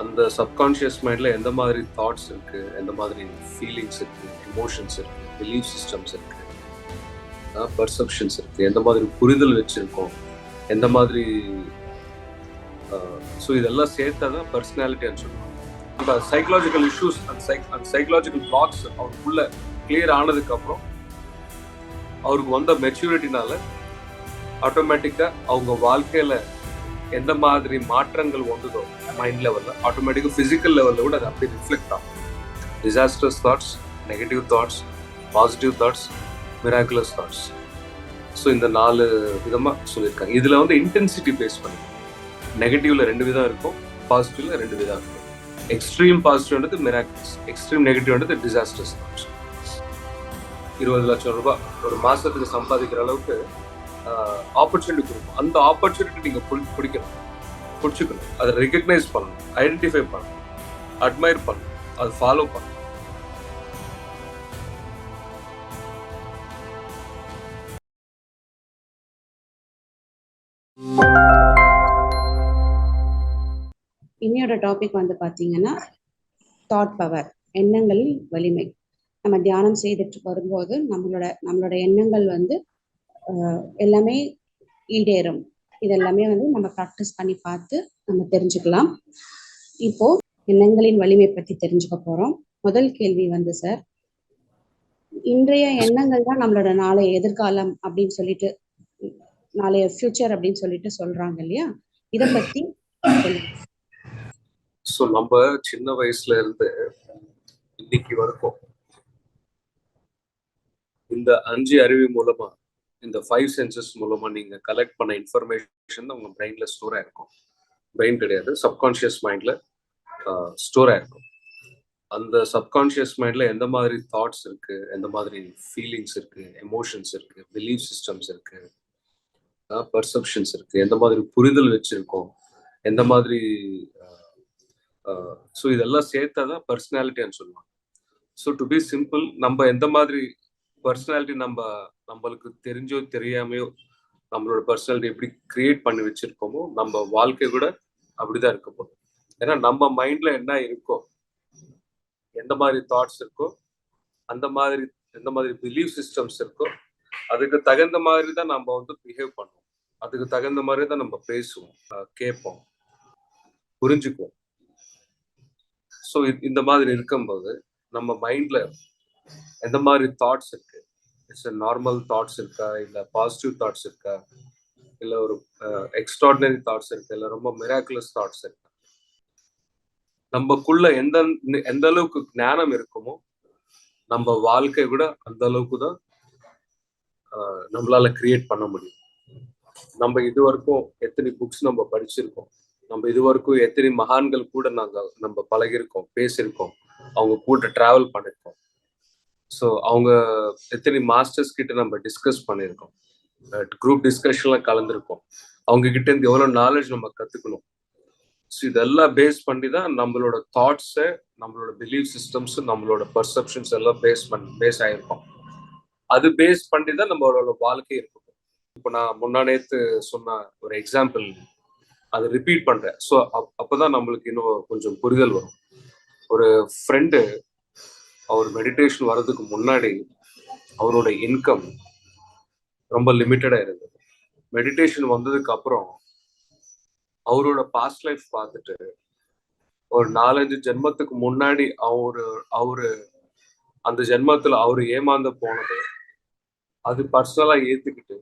அந்த சப்கான்ஷியஸ் மைண்டில் எந்த மாதிரி தாட்ஸ் இருக்கு? எந்த மாதிரி ஃபீலிங்ஸ் இருக்கு? எமோஷன்ஸ் இருக்கு? பிலீஃப் சிஸ்டம்ஸ் இருக்கு? பர்செப்ஷன்ஸ் இருக்கு? எந்த மாதிரி புரிதல் வச்சுருக்கோம்? எந்த மாதிரி ஸோ இதெல்லாம் சேர்த்தா தான் பர்சனாலிட்டின்னு சொல்லுவாங்க. அந்த சைக்கலாஜிக்கல் இஷ்யூஸ் அந்த சைக் அந்த சைக்கலாஜிக்கல் பிளாக்ஸ் அவருக்குள்ள கிளியர் ஆனதுக்கப்புறம் அவருக்கு வந்த மெச்சூரிட்டினால ஆட்டோமேட்டிக்காக அவங்க வாழ்க்கையில எந்த மாதிரி மாற்றங்கள் வந்ததோ மைண்ட் லெவலில் ஆட்டோமேட்டிக்காக ஃபிசிக்கல் லெவலில் கூட அது அப்படியே ரிஃப்ளெக்ட் ஆகும். Disasters thoughts negative thoughts positive thoughts miraculous thoughts so இந்த நாலு விதமாக சொல்லியிருக்காங்க. இதில் வந்து இன்டென்சிட்டி பேஸ் பண்ணி. நெகட்டிவ்ல ரெண்டு விதம் இருக்கும் பாசிட்டிவ்ல ரெண்டு விதம் இருக்கும். எக்ஸ்ட்ரீம் பாசிட்டிவ்ன்றது மிராக்கிள்ஸ் எக்ஸ்ட்ரீம் நெகட்டிவ்ன்றது டிசாஸ்டர்ஸ் தாட்ஸ் இருபது லட்சம் ரூபாய் ஒரு மாதத்துக்கு சம்பாதிக்கிற அளவுக்கு ஆப்பர்ச்சுனிட்டி கொடுக்கும். அந்த ஆப்பர்ச்சுனிட்டி நீங்கள் பிடி- பிடிக்கணும். பிடிச்சிக்கணும். அதை ரெக்கக்னைஸ் பண்ணணும். ஐடென்டிஃபை பண்ணணும். அட்மையர் பண்ணணும். அதை ஃபாலோ பண்ணணும். இன்னையோட டாபிக் வந்து பார்த்தீங்கன்னா தாட் பவர் எண்ணங்களின் வலிமை. நம்ம தியானம் செய்துட்டு வரும்போது நம்மளோட நம்மளோட எண்ணங்கள் வந்து எல்லாமே ஈடேறும் இதெல்லாமே வந்து நம்ம ப்ராக்டிஸ் பண்ணி பார்த்து நம்ம தெரிஞ்சுக்கலாம். இப்போ எண்ணங்களின் வலிமை பத்தி தெரிஞ்சுக்க போறோம். முதல் கேள்வி வந்து சார் இன்றைய எண்ணங்கள் தான் நம்மளோட நாளைய எதிர்காலம் அப்படின்னு சொல்லிட்டு நாளைய ஃபியூச்சர் அப்படின்னு சொல்லிட்டு சொல்றாங்க இல்லையா? இத பத்தி ஸோ நம்ம சின்ன வயசுல இருந்து இன்னைக்கு வரைக்கும் இந்த அஞ்சு அறிவு மூலமா இந்த ஃபைவ் சென்சஸ் மூலமா நீங்க கலெக்ட் பண்ண இன்ஃபர்மேஷன் தான் உங்க பிரெயின்ல ஸ்டோர் ஆயிருக்கும் பிரெயின் கிடையாது சப்கான்ஷியஸ் மைண்ட்ல ஸ்டோர் ஆயிருக்கும் அந்த சப்கான்ஷியஸ் மைண்ட்ல எந்த மாதிரி தாட்ஸ் இருக்கு எந்த மாதிரி ஃபீலிங்ஸ் இருக்கு எமோஷன்ஸ் இருக்கு பிலீஃப் சிஸ்டம்ஸ் இருக்கு பர்செப்ஷன்ஸ் இருக்கு எந்த மாதிரி புரிதல் வச்சிருக்கோம் எந்த மாதிரி ஸோ இதெல்லாம் சேர்த்தாதான் பர்சனாலிட்டின்னு சொல்லுவாங்க. ஸோ டு பி சிம்பிள் நம்ம எந்த மாதிரி பர்சனாலிட்டி நம்ம நம்மளுக்கு தெரிஞ்சோ தெரியாமையோ நம்மளோட பர்சனாலிட்டி எப்படி கிரியேட் பண்ணி வச்சிருக்கோமோ நம்ம வாழ்க்கை கூட அப்படிதான் இருக்க போதும் ஏன்னா நம்ம மைண்ட்ல என்ன இருக்கோ எந்த மாதிரி தாட்ஸ் இருக்கோ அந்த மாதிரி எந்த மாதிரி பிலீவ் சிஸ்டம்ஸ் இருக்கோ அதுக்கு தகுந்த மாதிரி தான் நம்ம வந்து பிஹேவ் பண்ணுவோம். அதுக்கு தகுந்த மாதிரி தான் நம்ம பேசுவோம் கேட்போம் புரிஞ்சுக்குவோம். ஸோ இந்த மாதிரி இருக்கும்போது நம்ம மைண்ட்ல எந்த மாதிரி தாட்ஸ் இருக்கு நார்மல் தாட்ஸ் இருக்கா? இல்ல பாசிட்டிவ் தாட்ஸ் இருக்கா? இல்ல ஒரு எக்ஸ்ட்ராடினரி தாட்ஸ் இருக்கு? இல்ல ரொம்ப மிராக்குலஸ் தாட்ஸ் இருக்கா? நமக்குள்ள எந்த எந்த அளவுக்கு ஞானம் இருக்குமோ நம்ம வாழ்க்கை கூட அந்த அளவுக்கு தான் நம்மளால கிரியேட் பண்ண முடியும். நம்ம இது வரைக்கும் எத்தனை புக்ஸ் நம்ம படிச்சிருக்கோம் நம்ம இது வரைக்கும் எத்தனை மகான்கள் கூட நாங்க நம்ம பழகிருக்கோம் பேசியிருக்கோம் அவங்க கூட டிராவல் பண்ணிருக்கோம் ஸோ அவங்க எத்தனை மாஸ்டர்ஸ் கிட்ட நம்ம டிஸ்கஸ் பண்ணியிருக்கோம். குரூப் டிஸ்கஷன்லாம் கலந்துருக்கோம். அவங்க கிட்ட இருந்து எவ்வளவு நாலேஜ் நம்ம கத்துக்கணும். ஸோ இதெல்லாம் பேஸ் பண்ணி தான் நம்மளோட தாட்ஸை நம்மளோட பிலீஃப் சிஸ்டம்ஸ் நம்மளோட பர்செப்ஷன்ஸ் எல்லாம் பேஸ் பண்ணி பேஸ் ஆகிருக்கோம் அது பேஸ் பண்ணி தான் நம்மளோட வாழ்க்கை இருக்கும். இப்போ நான் முன்னா சொன்ன ஒரு எக்ஸாம்பிள் அதை ரிப்பீட் பண்றேன். ஸோ அப்பதான் நம்மளுக்கு இன்னும் கொஞ்சம் புரிதல் வரும். ஒரு ஃப்ரெண்டு அவர் மெடிடேஷன் வர்றதுக்கு முன்னாடி அவரோட இன்கம் ரொம்ப லிமிட்டடாக இருந்தது. மெடிடேஷன் வந்ததுக்கு அப்புறம் அவரோட பாஸ்ட் லைஃப் பார்த்துட்டு ஒரு நாலஞ்சு ஜென்மத்துக்கு முன்னாடி அவரு அவரு அந்த ஜென்மத்துல அவரு ஏமாந்து போனது அது பர்சனலா ஏத்துக்கிட்டு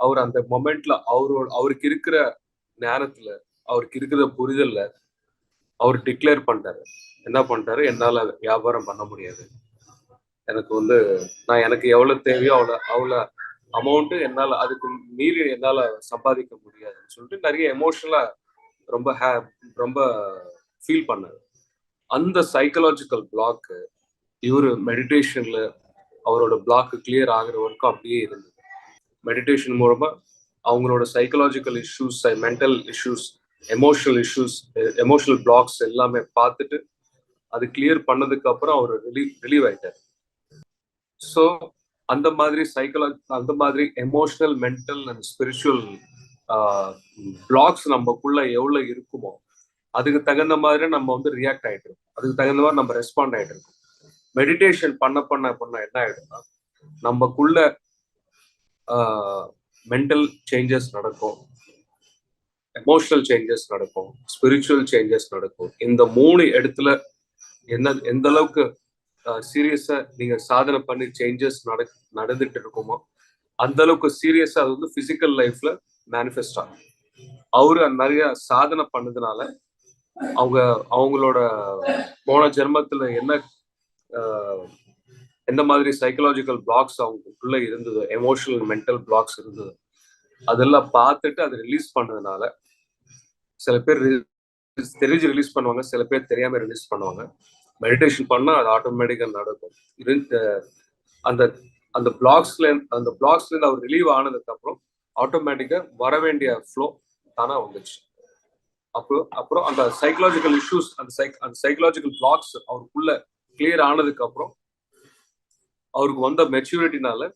அவர் அந்த மொமெண்ட்ல அவரோட அவருக்கு இருக்கிற நேரத்துல அவருக்கு இருக்கிற புரிதல்ல அவர் டிக்ளேர் பண்ணிட்டாரு. என்ன பண்ணிட்டாரு? என்னால வியாபாரம் பண்ண முடியாது. எனக்கு வந்து நான் எனக்கு எவ்வளவு தேவையோ அவ்வளோ அவ்வளோ அமௌண்ட் என்னால அதுக்கு மீறி என்னால சம்பாதிக்க முடியாதுன்னு சொல்லிட்டு நிறைய எமோஷனலாக ரொம்ப ஹே ரொம்ப ஃபீல் பண்ணாரு. அந்த சைக்கலாஜிக்கல் பிளாக்கு இவரு மெடிடேஷன்ல அவரோட பிளாக்கு கிளியர் ஆகுற ஒர்க்கும் அப்படியே இருந்தது. மெடிடேஷன் மூலமா அவங்களோட psychological issues mental issues emotional issues emotional blocks எல்லாமே பார்த்துட்டு அது கிளியர் பண்ணதுக்கு அப்புறம் அவர் ரிலீவ் ரிலீவ் ஆயிட்டார். ஸோ அந்த மாதிரி சைக்கலாஜி அந்த மாதிரி emotional mental and spiritual blocks நமக்குள்ள எவ்வளவு இருக்குமோ அதுக்கு தகுந்த மாதிரி நம்ம வந்து ரியாக்ட் ஆகிட்டு இருக்கோம் அதுக்கு தகுந்த மாதிரி நம்ம ரெஸ்பாண்ட் ஆகிட்டு இருக்கோம் மெடிடேஷன் பண்ண பண்ண பண்ண என்ன ஆகிடும்னா நமக்குள்ள மென்டல் சேஞ்சஸ் நடக்கும். எமோஷனல் சேஞ்சஸ் நடக்கும் ஸ்பிரிச்சுவல் சேஞ்சஸ் நடக்கும். இந்த மூணு இடத்துல என்ன எந்த அளவுக்கு சீரியஸா நீங்க சாதனை பண்ணி சேஞ்சஸ் நட நடந்துட்டு இருக்குமோ அந்த அளவுக்கு சீரியஸா அது வந்து பிசிக்கல் லைஃப்ல மேனிஃபெஸ்ட் ஆகும். அவரு நிறைய சாதனை பண்ணதுனால அவங்க அவங்களோட போன ஜென்மத்துல என்ன எந்த மாதிரி சைக்கலாஜிக்கல் பிளாக்ஸ் அவங்களுக்குள்ள இருந்தது எமோஷனல் மென்டல் பிளாக்ஸ் இருந்தது அதெல்லாம் பார்த்துட்டு அதை ரிலீஸ் பண்ணதுனால சில பேர் தெரிஞ்சு ரிலீஸ் பண்ணுவாங்க சில பேர் தெரியாம ரிலீஸ் பண்ணுவாங்க. மெடிடேஷன் பண்ணா அது ஆட்டோமேட்டிக்கா நடக்கும். அந்த அந்த பிளாக்ஸ்ல அந்த பிளாக்ஸ்ல இருந்து அவர் ரிலீவ் ஆனதுக்கு அப்புறம் ஆட்டோமேட்டிக்கா வர வேண்டிய ஃப்ளோ தானா வந்துச்சு. அப்போ அப்புறம் அந்த சைக்கலாஜிக்கல் இஷ்யூஸ் அந்த சைக் அந்த சைக்கலாஜிக்கல் பிளாக்ஸ் அவருக்குள்ள கிளியர் ஆனதுக்கு அப்புறம் அவருக்கு வந்த மெச்சூரிட்டினால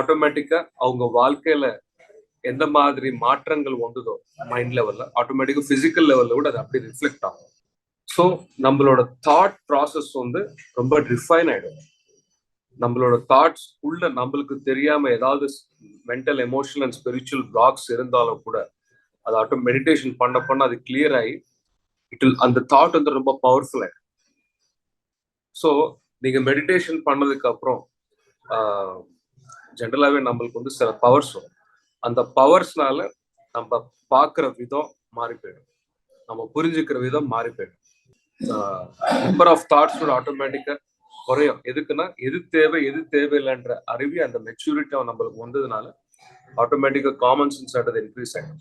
ஆட்டோமேட்டிக்கா அவங்க வாழ்க்கையில எந்த மாதிரி மாற்றங்கள் உண்டுதோ மைண்ட் லெவல்ல ஆட்டோமேட்டிக்கா பிசிக்கல் லெவல்ல கூட அது அப்படி ரிஃப்ளெக்ட் ஆகும். ஸோ நம்மளோட தாட் ப்ராசஸ் வந்து ரொம்ப ரிஃபைன் ஆயிடும். நம்மளோட தாட்ஸ் உள்ள நம்மளுக்கு தெரியாம ஏதாவது mental emotional and spiritual blocks இருந்தாலும் கூட அது ஆட்டோ மெடிடேஷன் பண்ண பண்ண அது கிளியர் ஆகி இட் அந்த தாட் வந்து ரொம்ப பவர்ஃபுல் ஆயிடும். ஸோ நீங்க மெடிடேஷன் பண்ணதுக்கு அப்புறம் ஜென்ரலாகவே நம்மளுக்கு வந்து சில பவர்ஸ் வரும். அந்த பவர்ஸ்னால நம்ம பார்க்குற விதம் மாறி போயிடும். நம்ம புரிஞ்சுக்கிற விதம் மாறி போயிடும். நம்பர் ஆஃப் தாட்ஸ் ஆட்டோமேட்டிக்கா குறையும். எதுக்குன்னா எது தேவை எது தேவையில்லைன்ற அறிவி அந்த மெச்சூரிட்டி நம்மளுக்கு வந்ததுனால ஆட்டோமேட்டிக்கா காமன் சென்ஸ் ஆட்டது இன்க்ரீஸ் ஆகும்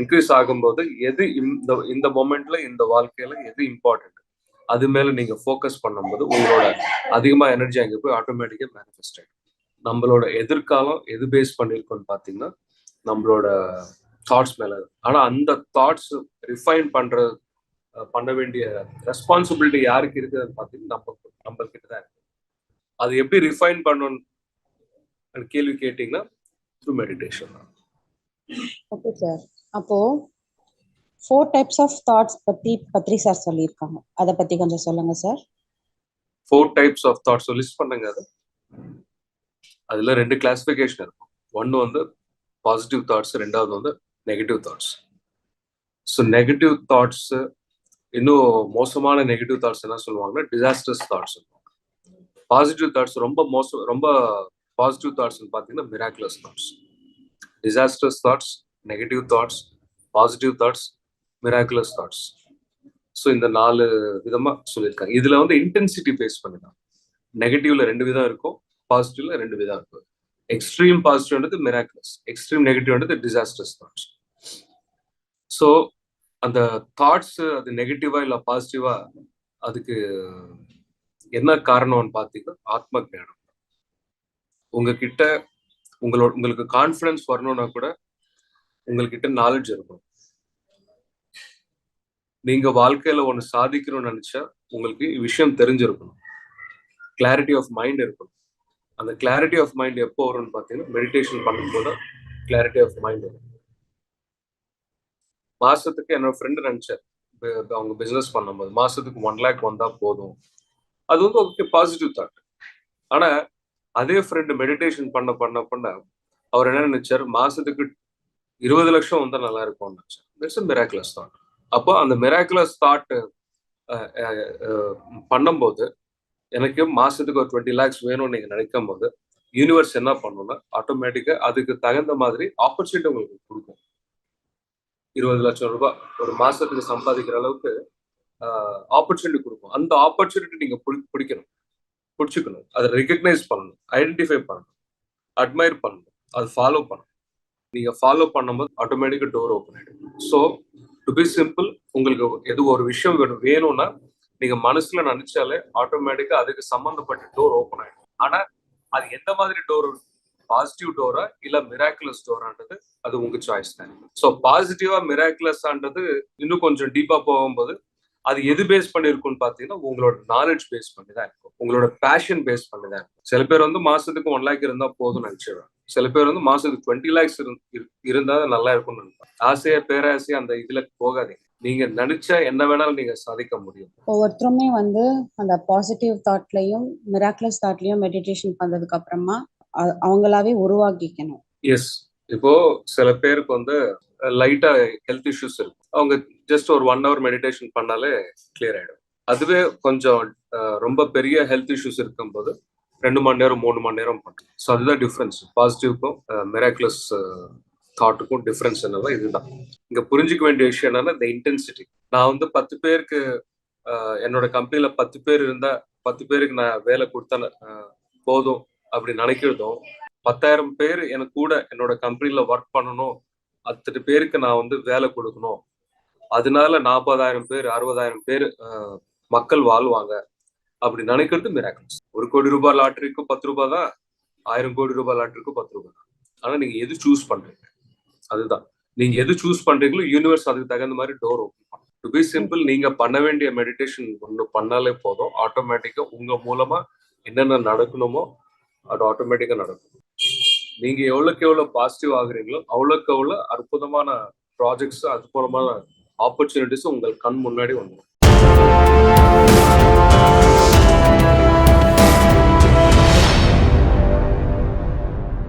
இன்க்ரீஸ் ஆகும்போது எது இந்த இந்த மொமெண்ட்ல இந்த வாழ்க்கையில எது இம்பார்ட்டன்ட் அது மேல நீங்க ஃபோக்கஸ் பண்ணும்போது உங்களோட அதிகமா எனர்ஜி அங்கே போய் ஆட்டோமேட்டிக்கா மேனிஃபெஸ்ட் ஆகிடும் நம்மளோட எதிர்காலம் எது பேஸ் பண்ணிருக்கோம்னு பாத்தீங்கன்னா நம்மளோட தாட்ஸ் மேல. ஆனா அந்த தாட்ஸ் ரிஃபைன் பண்ற பண்ண வேண்டிய ரெஸ்பான்சிபிலிட்டி யாருக்கு இருக்குதுன்னு பாத்தீங்கன்னா நம்ம நம்ம கிட்ட தான் இருக்கு. அது எப்படி ரிஃபைன் பண்ணணும் கேள்வி கேட்டீங்கன்னா த்ரூ மெடிடேஷன் தான். ஓகே சார் அப்போ ஃபோர் டைப்ஸ் ஆஃப் தாட்ஸ் பத்தி பத்ரி சார் சொல்லியிருக்காங்க. அதை பத்தி கொஞ்சம் சொல்லுங்க sir four types of thoughts list பண்ணுங்க அது. அதுல ரெண்டு கிளாசிபிகேஷன் இருக்கும். ஒன்னு வந்து பாசிட்டிவ் தாட்ஸ் ரெண்டாவது வந்து negative thoughts so negative thoughts இன்னும் மோசமான நெகட்டிவ் தாட்ஸ் என்ன சொல்லுவாங்கன்னா டிசாஸ்டர்ஸ் தாட்ஸ் பாசிட்டிவ் தாட்ஸ் ரொம்ப மோசம் ரொம்ப பாசிட்டிவ் தாட்ஸ் பார்த்தீங்கன்னா miraculous thoughts disasters thoughts negative thoughts positive thoughts miraculous thoughts so இந்த நாலு விதமாக சொல்லியிருக்காங்க. இதில் வந்து இன்டென்சிட்டி பேஸ் பண்ணிதான் நெகட்டிவ்ல ரெண்டு விதம் இருக்கும் பாசிட்டிவ்ல ரெண்டு விதம் இருக்கும். எக்ஸ்ட்ரீம் பாசிட்டிவ்ன்றது மிராக்குலஸ் எக்ஸ்ட்ரீம் நெகட்டிவ்ன்றது டிசாஸ்டர்ஸ் தாட்ஸ் ஸோ அந்த தாட்ஸ் அது நெகட்டிவா இல்லை பாசிட்டிவா அதுக்கு என்ன காரணம்னு பார்த்தீங்கன்னா ஆத்ம ஜானம் உங்ககிட்ட உங்களோட உங்களுக்கு கான்ஃபிடன்ஸ் வரணும்னா கூட உங்ககிட்ட நாலேஜ் இருக்கும் நீங்க வாழ்க்கையில ஒன்று சாதிக்கணும்னு நினைச்சா உங்களுக்கு விஷயம் தெரிஞ்சிருக்கணும். கிளாரிட்டி ஆஃப் மைண்ட் இருக்கணும். அந்த கிளாரிட்டி ஆஃப் மைண்ட் எப்போ வரும்னு பார்த்தீங்கன்னா மெடிடேஷன் பண்ணும்போது கிளாரிட்டி ஆஃப் மைண்ட் வரும். மாசத்துக்கு என்னோட ஃப்ரெண்டு நினைச்சார். அவங்க பிசினஸ் பண்ணும்போது மாசத்துக்கு ஒன் லேக் வந்தா போதும். அது வந்து ஓகே பாசிட்டிவ் தாட் ஆனா அதே ஃப்ரெண்டு மெடிடேஷன் பண்ண பண்ண பண்ண அவர் என்ன நினைச்சார்? மாசத்துக்கு இருபது லட்சம் வந்தா நல்லா இருக்கும்னு நினைச்சார். மிராக்குலஸ் தாட் அப்போ அந்த மிராக்குலஸ் தாட் பண்ணும்போது எனக்கு மாசத்துக்கு ஒரு டுவெண்ட்டி லேக்ஸ் வேணும்னு நீங்க நினைக்கும் போது யூனிவர்ஸ் என்ன பண்ணணும்னா ஆட்டோமேட்டிக்கா அதுக்கு தகுந்த மாதிரி ஆப்பர்ச்சுனிட்டி உங்களுக்கு கொடுக்கும். இருபது லட்சம் ரூபாய் ஒரு மாசத்துக்கு சம்பாதிக்கிற அளவுக்கு ஆப்பர்ச்சுனிட்டி கொடுக்கும். அந்த ஆப்பர்ச்சுனிட்டி நீங்க பிடிக்கணும். பிடிச்சிக்கணும். அதை ரெகக்னைஸ் பண்ணணும். ஐடென்டிஃபை பண்ணணும். அட்மையர் பண்ணணும். அது ஃபாலோ பண்ணணும். நீங்க ஃபாலோ பண்ணும்போது ஆட்டோமேட்டிக்கா டோர் ஓப்பன் ஆயிடும். ஸோ டு பி சிம்பிள் உங்களுக்கு எது ஒரு விஷயம் வேணும் வேணும்னா நீங்க மனசுல நினைச்சாலே ஆட்டோமேட்டிக்கா அதுக்கு சம்பந்தப்பட்ட டோர் ஓப்பன் ஆயிடும். ஆனா அது எந்த மாதிரி டோர் பாசிட்டிவ் டோரா இல்ல மிராக்குலஸ் டோரான்றது அது உங்க சாய்ஸ் தான். ஸோ பாசிட்டிவா மிராக்குலஸ்ன்றது இன்னும் கொஞ்சம் டீப்பா போகும்போது அது எது பேஸ் பண்ணிருக்கும்னு பாத்தீங்கன்னா உங்களோட நாலேஜ் பேஸ் பண்ணி தான் இருக்கும். உங்களோட பேஷன் பேஸ் பண்ணி தான் இருக்கும். சில பேர் வந்து மாசத்துக்கு ஒன் லேக் இருந்தா போதும்னு நினைச்சிடுவாங்க. சில பேர் வந்து மாசத்துக்கு டுவெண்ட்டி லேக்ஸ் இருந்தா நல்லா இருக்கும்னு நினைப்பாங்க. ஆசையா பேராசையா அந்த இதுல போகாதீங்க. நீங்க நினைச்சா என்ன வேணாலும் நீங்க சாதிக்க முடியும். ஒவ்வொருத்தருமே வந்து அந்த பாசிட்டிவ் தாட்லயும் மிராக்குலஸ் தாட்லயும் மெடிடேஷன் பண்ணதுக்கு அப்புறமா அவங்களாவே உருவாக்கிக்கணும். எஸ் இப்போ சில பேருக்கு வந்து லைட்டா ஹெல்த் இஷ்யூஸ் இருக்கு. அவங்க ஜஸ்ட் ஒரு ஒன் ஹவர் மெடிடேஷன் பண்ணாலே கிளியர் ஆயிடும். அதுவே கொஞ்சம் ரொம்ப பெரிய ஹெல்த் இஷ்யூஸ் இருக்கும்போது ரெண்டு மணி நேரம் மூணு மணி நேரம் பண்ணும் ஸோ அதுதான் டிஃப்ரென்ஸ் பாசிட்டிவ்க்கும் மெராக்குலஸ் தாட்டுக்கும் டிஃப்ரென்ஸ் என்னன்னா இதுதான். இங்க புரிஞ்சுக்க வேண்டிய விஷயம் என்னன்னா இந்த இன்டென்சிட்டி நான் வந்து பத்து பேருக்கு என்னோட கம்பெனில பத்து பேர் இருந்தா பத்து பேருக்கு நான் வேலை கொடுத்தா போதும் அப்படி நினைக்கிறதும் பத்தாயிரம் பேர் எனக்கு கூட என்னோட கம்பெனில ஒர்க் பண்ணணும் அத்தனை பேருக்கு நான் வந்து வேலை கொடுக்கணும். அதனால நாற்பதாயிரம் பேர் அறுபதாயிரம் பேர் மக்கள் வாழ்வாங்க. அப்படி நினைக்கிறது மிராக்கிள்ஸ் ஒரு கோடி ரூபாய் லாட்டரிக்கும் பத்து ரூபாய் தான் ஆயிரம் கோடி ரூபாய் லாட்டரிக்கும் பத்து ரூபாய் தான். ஆனா நீங்க எது சூஸ் பண்றீங்க? அதுதான். நீங்க எது சூஸ் பண்றீங்களோ யூனிவர்ஸ் அதுக்கு தகுந்த மாதிரி டோர் ஓப்பன் பண்ணும் டு பி சிம்பிள் நீங்க பண்ண வேண்டிய மெடிடேஷன் ஒன்று பண்ணாலே போதும். ஆட்டோமேட்டிக்கா உங்க மூலமா என்னென்ன நடக்கணுமோ அது ஆட்டோமேட்டிக்கா நடக்கும். நீங்க எவ்வளவுக்கு எவ்வளவு பாசிட்டிவ் ஆகுறீங்களோ அவ்வளவுக்கு அவ்வளவு அற்புதமான ப்ராஜெக்ட்ஸ் அற்புதமான ஆப்பர்ச்சுனிட்டிஸும் உங்கள் கண் முன்னாடி வந்துடும்